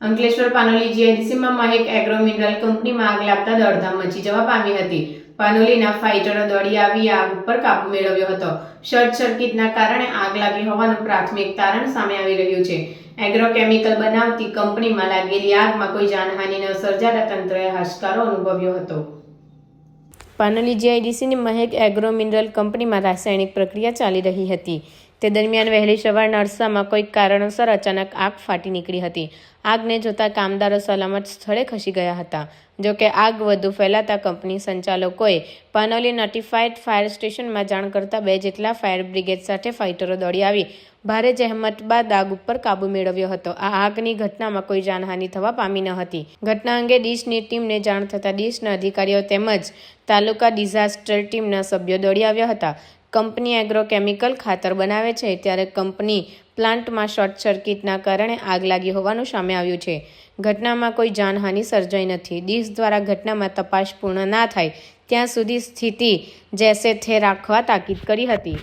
અંકલેશ્વર પાનોલી જીઆઈડીસીમાં Mahek agro mineral કંપનીમાં આગ લાગતા દોડધામ મચી જવા પામી હતી. પાનોલીના ફાઇટરો દોડી આવી આગ ઉપર કાબુ મેળવ્યો હતો. શોર્ટ સર્કિટના કારણે આગ લાગી હોવાનું પ્રાથમિક તારણ સામે આવી રહ્યું છે. એગ્રોકેમિકલ બનાવતી કંપનીમાં લાગેલી આગમાં કોઈ જાનહાનિ ન સર્જાતા તંત્રએ હાશકારો અનુભવ્યો હતો. પાનોલી જીઆઈડીસીની મહેક એગ્રો મિનરલ કંપનીમાં રાસાયણિક પ્રક્રિયા ચાલી રહી હતી. તે દરમિયાન વહેલી સવાર નરસામાં કોઈક કારણોસર અચાનક આગ ફાટી નીકળી હતી. આગને જોતા કામદારો સલામત સ્થળે ખસી ગયા હતા. જો કે આગ વધુ ફેલાતા કંપની સંચાલકોએ પાનોલી નોટિફાઈડ ફાયર સ્ટેશનમાં જાણ કરતા બે જેટલા ફાયર બ્રિગેડ સાથે ફાઇટરો દોડી આવી. ભારે જહેમત બાદ આગ ઉપર કાબુ મેળવ્યો હતો. આ આગની ઘટનામાં કોઈ જાનહાનિ થવા પામી ન હતી. ઘટના અંગે ડીશની ટીમને જાણ થતાં ડીશના અધિકારીઓ તેમજ તાલુકા ડિઝાસ્ટર ટીમના સભ્યો દોડી આવ્યા હતા. કંપની એગ્રોકેમિકલ ખાતર બનાવે છે, ત્યારે કંપની પ્લાન્ટમાં શોર્ટ સર્કિટના કારણે આગ લાગી હોવાનું સામે આવ્યું છે. ઘટનામાં કોઈ જાનહાનિ સર્જાઈ નથી. ડીશ દ્વારા ઘટનામાં તપાસ પૂર્ણ ના થાય, ત્યાં સુધી સ્થિતિ જેસે થે રાખવા તાકીદ કરી હતી.